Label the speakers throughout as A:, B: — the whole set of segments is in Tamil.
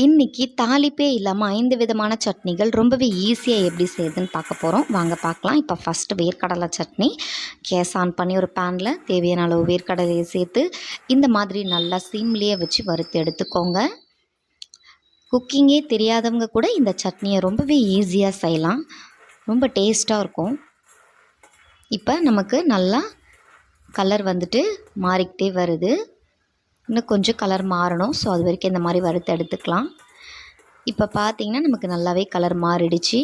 A: இன்னைக்கு தாளிப்பே இல்லாமல் ஐந்து விதமான சட்னிகள் ரொம்பவே ஈஸியாக எப்படி செய்யுதுன்னு பார்க்க போகிறோம் வாங்க பார்க்கலாம். இப்போ ஃபஸ்ட்டு வேர்க்கடலை சட்னி. கேஸ் ஆன் பண்ணி ஒரு பேனில் தேவையான அளவு வேர்க்கடலையை சேர்த்து இந்த மாதிரி நல்லா சிம்லேயே வச்சு வறுத்து எடுத்துக்கோங்க. குக்கிங்கே தெரியாதவங்க கூட இந்த சட்னியை ரொம்பவே ஈஸியாக செய்யலாம். ரொம்ப டேஸ்ட்டாக இருக்கும். இப்போ நமக்கு நல்லா கலர் வந்துட்டு மாறிக்கிட்டே வருது. இன்னும் கொஞ்சம் கலர் மாறணும். ஸோ அது வரைக்கும் இந்த மாதிரி வறுத்து எடுத்துக்கலாம். இப்போ பார்த்தீங்கன்னா நமக்கு நல்லாவே கலர் மாறிடுச்சு.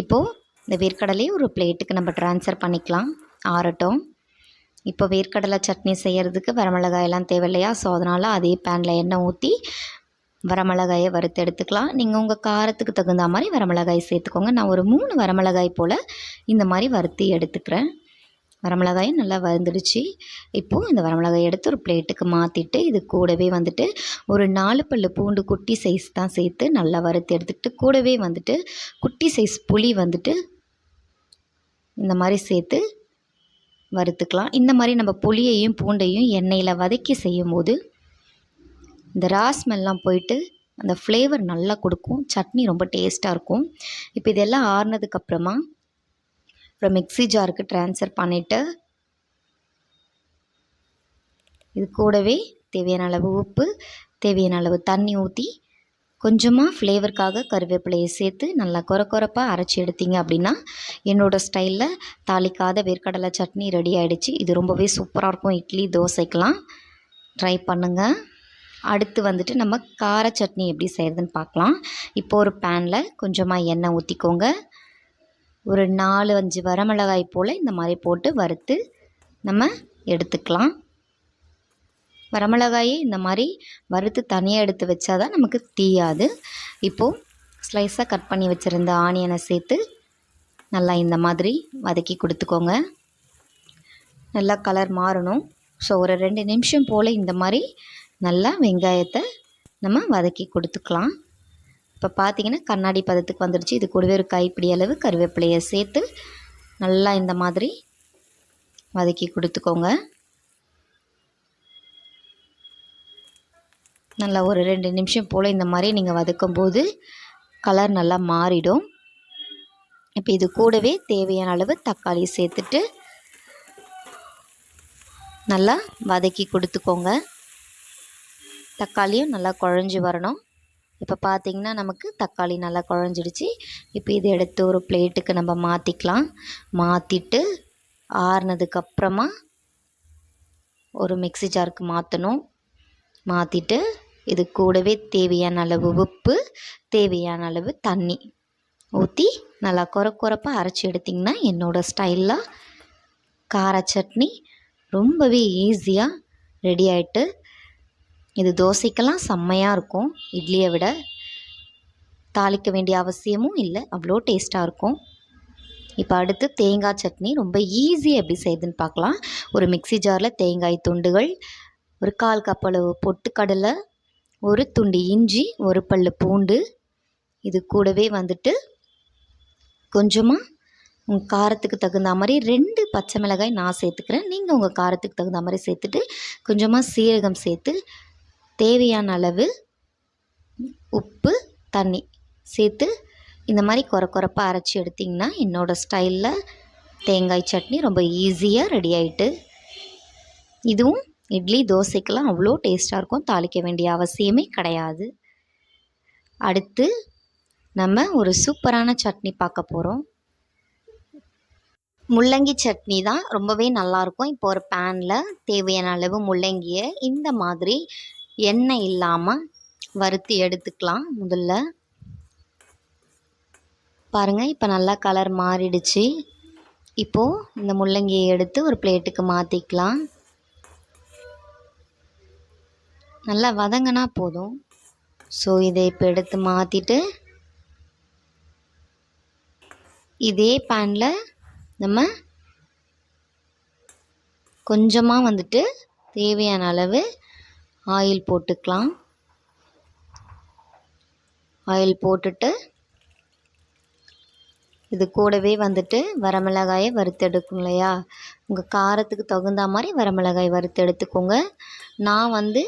A: இப்போது இந்த வேர்க்கடலையை ஒரு பிளேட்டுக்கு நம்ம ட்ரான்ஸ்ஃபர் பண்ணிக்கலாம். ஆறட்டும். இப்போ வேர்க்கடலை சட்னி செய்கிறதுக்கு வரமிளகாயெல்லாம் தேவையில்லையா ஸோ அதனால் அதே பேனில் எண்ணெய் ஊற்றி வரமிளகாயை வறுத்து எடுத்துக்கலாம். நீங்கள் உங்கள் காரத்துக்கு தகுந்த மாதிரி வரமிளகாய் சேர்த்துக்கோங்க. நான் ஒரு மூணு வரமிளகாய் போல் இந்த மாதிரி வறுத்து எடுத்துக்கிறேன். வரமிளகாயும் நல்லா வறுந்துடுச்சு இப்போது இந்த வரமிளகாய் எடுத்து ஒரு பிளேட்டுக்கு மாற்றிட்டு இது கூடவே வந்துட்டு ஒரு நாலு பல்லு பூண்டு குட்டி சைஸ் தான் சேர்த்து நல்லா வறுத்து எடுத்துக்கிட்டு கூடவே வந்துட்டு குட்டி சைஸ் புளி வந்துட்டு இந்த மாதிரி சேர்த்து வறுத்துக்கலாம். இந்த மாதிரி நம்ம புளியையும் பூண்டையும் எண்ணெயில் வதக்கி செய்யும் போது இந்த ரா ஸ்மெல்லாம் போயிட்டு அந்த ஃப்ளேவர் நல்லா கொடுக்கும். சட்னி ரொம்ப டேஸ்ட்டாக இருக்கும். இப்போ இதெல்லாம் ஆறுனதுக்கப்புறமா அப்புறம் மிக்ஸி ஜாருக்கு ட்ரான்ஸ்ஃபர் பண்ணிவிட்டு இது கூடவே தேவையான அளவு உப்பு தேவையான அளவு தண்ணி ஊற்றி கொஞ்சமாக ஃப்ளேவருக்காக கருவேப்பிலையை சேர்த்து நல்லா கொர கொரப்பாக அரைச்சி எடுத்தீங்க அப்படின்னா என்னோடய ஸ்டைலில் தாளிக்காத வேர்க்கடலை சட்னி ரெடி ஆகிடுச்சு இது ரொம்பவே சூப்பராக இருக்கும். இட்லி தோசைக்கெலாம் ட்ரை பண்ணுங்கள் அடுத்து வந்துட்டு நம்ம கார சட்னி எப்படி செய்கிறதுன்னு பார்க்கலாம். இப்போ ஒரு பேனில் கொஞ்சமாக எண்ணெய் ஊற்றிக்கோங்க ஒரு நாலு அஞ்சு வரமிளகாய் போல் இந்த மாதிரி போட்டு வறுத்து நம்ம எடுத்துக்கலாம். வரமிளகாயை இந்த மாதிரி வறுத்து தனியாக எடுத்து வச்சா தான் நமக்கு தீயாது. இப்போது ஸ்லைஸாக கட் பண்ணி வச்சுருந்த ஆனியனை சேர்த்து நல்லா இந்த மாதிரி வதக்கி கொடுத்துக்கோங்க. நல்லா கலர் மாறணும். ஸோ ஒரு ரெண்டு நிமிஷம் போல் இந்த மாதிரி நல்லா வெங்காயத்தை நம்ம வதக்கி கொடுத்துக்கலாம். இப்போ பார்த்தீங்கன்னா கண்ணாடி பதத்துக்கு வந்துடுச்சு. இது கூடவே ஒரு கைப்பிடி அளவு கருவேப்பிலையை சேர்த்து நல்லா இந்த மாதிரி வதக்கி கொடுத்துக்கோங்க. நல்லா ஒரு ரெண்டு நிமிஷம் போல் இந்த மாதிரி நீங்கள் வதக்கும்போது கலர் நல்லா மாறிடும். இப்போ இது கூடவே தேவையான அளவு தக்காளி சேர்த்துட்டு நல்லா வதக்கி கொடுத்துக்கோங்க. தக்காளியும் நல்லா குழஞ்சி வரணும். இப்போ பார்த்திங்கன்னா நமக்கு தக்காளி நல்லா குழஞ்சிடுச்சு. இப்போ இதை எடுத்து ஒரு பிளேட்டுக்கு நம்ம மாற்றிக்கலாம் மாற்றிட்டு ஆறுனதுக்கப்புறமா ஒரு மிக்ஸி ஜாருக்கு மாற்றணும் மாற்றிட்டு இது கூடவே தேவையான அளவு உப்பு தேவையான அளவு தண்ணி ஊற்றி நல்லா குறை குறைப்பாக அரைச்சி எடுத்திங்கன்னா என்னோடய ஸ்டைலில் கார சட்னி ரொம்பவே ஈஸியாக ரெடி ஆகிட்டு இது தோசைக்கெல்லாம் செம்மையாக இருக்கும். இட்லியை விட தாளிக்க வேண்டிய அவசியமும் இல்லை. அவ்வளோ டேஸ்ட்டாக இருக்கும். இப்போ அடுத்து தேங்காய் சட்னி. ரொம்ப ஈஸியாக எப்படி செய்யுதுன்னு பார்க்கலாம். ஒரு மிக்ஸி ஜாரில் தேங்காய் துண்டுகள் ஒரு கால் கப் அளவு பொட்டுக்கடலை ஒரு துண்டு இஞ்சி ஒரு பல்லு பூண்டு. இது கூடவே வந்துட்டு கொஞ்சமாக உங்கள் காரத்துக்கு தகுந்த மாதிரி ரெண்டு பச்சை மிளகாய் நான் சேர்த்துக்கிறேன். நீங்கள் உங்கள் காரத்துக்கு தகுந்த மாதிரி சேர்த்துட்டு கொஞ்சமாக சீரகம் சேர்த்து தேவையான அளவு உப்பு தண்ணி சேர்த்து இந்த மாதிரி குறை குறைப்பாக அரைச்சி எடுத்திங்கன்னா என்னோடய ஸ்டைலில் தேங்காய் சட்னி ரொம்ப ஈஸியாக ரெடி ஆகிட்டு இதுவும் இட்லி தோசைக்கெல்லாம் அவ்வளோ டேஸ்ட்டாக இருக்கும். தாளிக்க வேண்டிய அவசியமே கிடையாது. அடுத்து நம்ம ஒரு சூப்பரான சட்னி பார்க்க போகிறோம் முள்ளங்கி சட்னி தான் ரொம்பவே நல்லாயிருக்கும் இப்போ ஒரு பேனில் தேவையான அளவு முள்ளங்கியை இந்த மாதிரி எண்ணெய் இல்லாமல் வறுத்து எடுத்துக்கலாம் முதல்ல. பாருங்கள் இப்போ நல்லா கலர் மாறிடுச்சு. இப்போது இந்த முள்ளங்கியை எடுத்து ஒரு பிளேட்டுக்கு மாற்றிக்கலாம் நல்லா வதங்கினா போதும். ஸோ இதை இப்போ எடுத்து மாற்றிட்டு இதே பேனில் நம்ம கொஞ்சமாக வந்துட்டு தேவையான அளவு ஆயில் போட்டுக்கலாம். ஆயில் போட்டுட்டு இது கூடவே வந்துட்டு வரமிளகாயை வறுத்தெடுக்கும் இல்லையா? உங்கள் காரத்துக்கு தகுந்த மாதிரி வரமிளகாய் வறுத்து எடுத்துக்கோங்க. நான் வந்து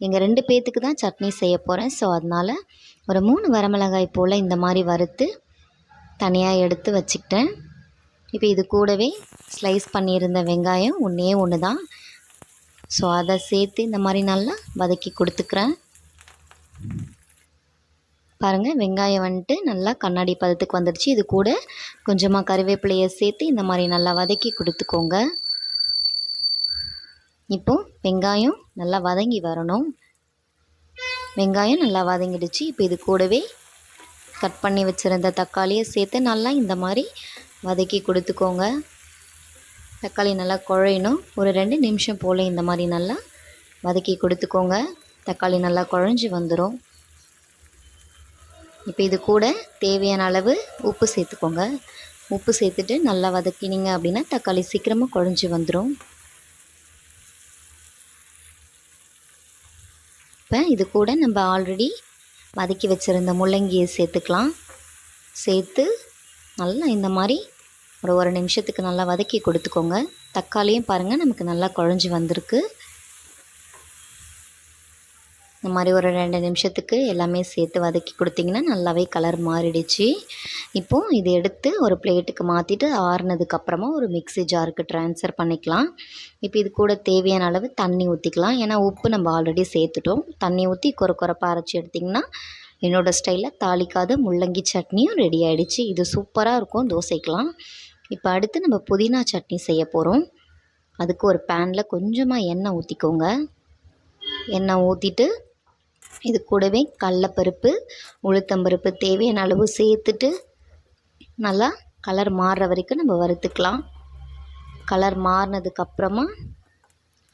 A: எங்கள் ரெண்டு பேர்த்துக்கு தான் சட்னி செய்ய போகிறேன் ஸோ அதனால் ஒரு மூணு வரமிளகாய் போல் இந்த மாதிரி வறுத்து தனியாக எடுத்து வச்சுக்கிட்டேன். இப்போ இது கூடவே ஸ்லைஸ் பண்ணியிருந்த வெங்காயம் ஒன்றே ஒன்று தான் ஸோ அதை சேர்த்து இந்த மாதிரி நல்லா வதக்கி கொடுத்துக்கிறேன். பாருங்கள் வெங்காயம் வந்துட்டு நல்லா கண்ணாடி பதத்துக்கு வந்துடுச்சு. இது கூட கொஞ்சமாக கருவேப்பிலையை சேர்த்து இந்த மாதிரி நல்லா வதக்கி கொடுத்துக்கோங்க. இப்போது வெங்காயம் நல்லா வதங்கி வரணும். வெங்காயம் நல்லா வதங்கிடுச்சு. இப்போ இது கூடவே கட் பண்ணி வச்சுருந்த தக்காளியை சேர்த்து நல்லா இந்த மாதிரி வதக்கி கொடுத்துக்கோங்க. தக்காளி நல்லா குழையணும். ஒரு ரெண்டு நிமிஷம் போல் இந்த மாதிரி நல்லா வதக்கி கொடுத்துக்கோங்க. தக்காளி நல்லா குழஞ்சி வந்துடும் இப்போ இது கூட தேவையான அளவு உப்பு சேர்த்துக்கோங்க. உப்பு சேர்த்துட்டு நல்லா வதக்கினீங்க அப்படின்னா தக்காளி சீக்கிரமாக குழஞ்சி வந்துடும் இப்போ இது கூட நம்ம ஆல்ரெடி வதக்கி வச்சுருந்த முள்ளங்கியை சேர்த்துக்கலாம். சேர்த்து நல்லா இந்த மாதிரி ஒரு ஒரு நிமிஷத்துக்கு நல்லா வதக்கி கொடுத்துக்கோங்க. தக்காளியும் பாருங்கள் நமக்கு நல்லா குழஞ்சி வந்திருக்கு. இந்த மாதிரி ஒரு ரெண்டு நிமிஷத்துக்கு எல்லாமே சேர்த்து வதக்கி கொடுத்திங்கன்னா நல்லாவே கலர் மாறிடுச்சு. இப்போது இது எடுத்து ஒரு பிளேட்டுக்கு மாற்றிட்டு ஆறுனதுக்கப்புறமா ஒரு மிக்ஸி ஜாருக்கு ட்ரான்ஸ்ஃபர் பண்ணிக்கலாம். இப்போ இது கூட தேவையான அளவு தண்ணி ஊற்றிக்கலாம் ஏன்னா உப்பு நம்ம ஆல்ரெடி சேர்த்துட்டோம். தண்ணி ஊற்றி கொர குறைப்பாக அரைச்சி எடுத்திங்கன்னா என்னோடய ஸ்டைலில் தாளிக்காத முள்ளங்கி சட்னியும் ரெடி ஆகிடுச்சு இது சூப்பராக இருக்கும். தோசைக்கெலாம். இப்போ அடுத்து நம்ம புதினா சட்னி செய்ய போகிறோம் அதுக்கு ஒரு பேனில் கொஞ்சமாக எண்ணெய் ஊற்றிக்கோங்க எண்ணெய் ஊற்றிட்டு இது கூடவே கடலப்பருப்பு உளுத்தம்பருப்பு தேவையான அளவு சேர்த்துட்டு நல்லா கலர் மாறுற வரைக்கும் நம்ம வறுத்துக்கலாம். கலர் மாறினதுக்கப்புறமா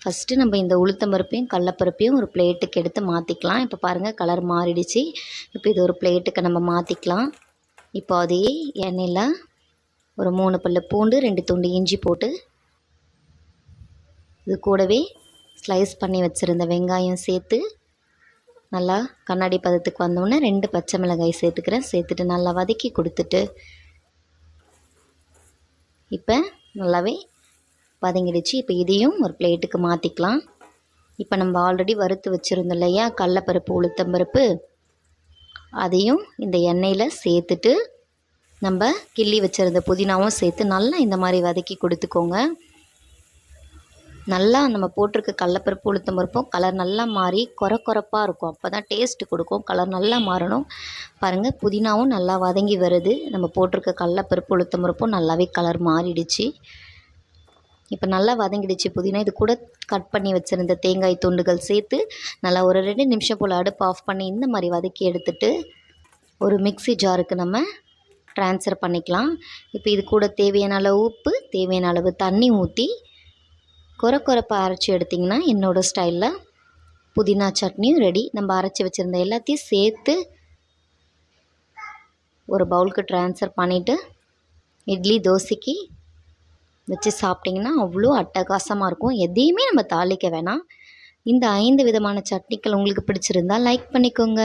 A: ஃபஸ்ட்டு நம்ம இந்த உளுத்தம்பருப்பையும் கடலப்பருப்பையும் ஒரு பிளேட்டுக்கு எடுத்து மாற்றிக்கலாம் இப்போ பாருங்கள் கலர் மாறிடுச்சு. இப்போ இது ஒரு பிளேட்டுக்கு நம்ம மாற்றிக்கலாம் இப்போ அதே எண்ணெயில் ஒரு மூணு பல்லு பூண்டு ரெண்டு துண்டு இஞ்சி போட்டு இது கூடவே ஸ்லைஸ் பண்ணி வச்சுருந்த வெங்காயம் சேர்த்து நல்லா கண்ணாடி பதத்துக்கு வந்தோடனே ரெண்டு பச்சை மிளகாய் சேர்த்துக்கிறேன். சேர்த்துட்டு நல்லா வதக்கி கொடுத்துட்டு இப்போ நல்லாவே வதங்கிடுச்சு. இப்போ இதையும் ஒரு பிளேட்டுக்கு மாற்றிக்கலாம் இப்போ நம்ம ஆல்ரெடி வறுத்து வச்சுருந்தோம் இல்லையா? கடலப்பருப்பு உளுத்தம்பருப்பு அதையும் இந்த எண்ணெயில் சேர்த்துட்டு நம்ம கிள்ளி வச்சுருந்த புதினாவும் சேர்த்து நல்லா இந்த மாதிரி வதக்கி கொடுத்துக்கோங்க. நல்லா நம்ம போட்டிருக்க கடலப்பருப்பு உளுத்தம் பருப்பும் கலர் நல்லா மாறி கொர கொரப்பாக இருக்கும். அப்போ தான் டேஸ்ட்டு கொடுக்கும். கலர் நல்லா மாறணும். பாருங்கள் புதினாவும் நல்லா வதங்கி வருது. நம்ம போட்டிருக்க கடலப்பருப்பு உளுத்தம் பருப்பும் நல்லாவே கலர் மாறிடுச்சு. இப்போ நல்லா வதங்கிடுச்சு புதினா. இது கூட கட் பண்ணி வச்சுருந்த தேங்காய் துண்டுகள் சேர்த்து நல்லா ஒரு ரெண்டு நிமிஷம் போல் அடுப்பு ஆஃப் பண்ணி இந்த மாதிரி வதக்கி எடுத்துட்டு ஒரு மிக்ஸி ஜாருக்கு நம்ம ட்ரான்ஸ்ஃபர் பண்ணிக்கலாம். இப்போ இது கூட தேவையான அளவு உப்பு தேவையான அளவு தண்ணி ஊற்றி கொர கொரப்பாக அரைச்சி எடுத்திங்கன்னா என்னோடய ஸ்டைலில் புதினா சட்னியும் ரெடி நம்ம அரைச்சி வச்சுருந்த எல்லாத்தையும் சேர்த்து ஒரு பவுலுக்கு ட்ரான்ஸ்ஃபர் பண்ணிவிட்டு இட்லி தோசைக்கு வச்சு சாப்பிட்டிங்கன்னா அவ்வளோ அட்டகாசமாக இருக்கும். எதையுமே நம்ம தாளிக்க வேணாம். இந்த ஐந்து விதமான சட்னிகள் உங்களுக்கு பிடிச்சிருந்தா லைக் பண்ணிக்கோங்க.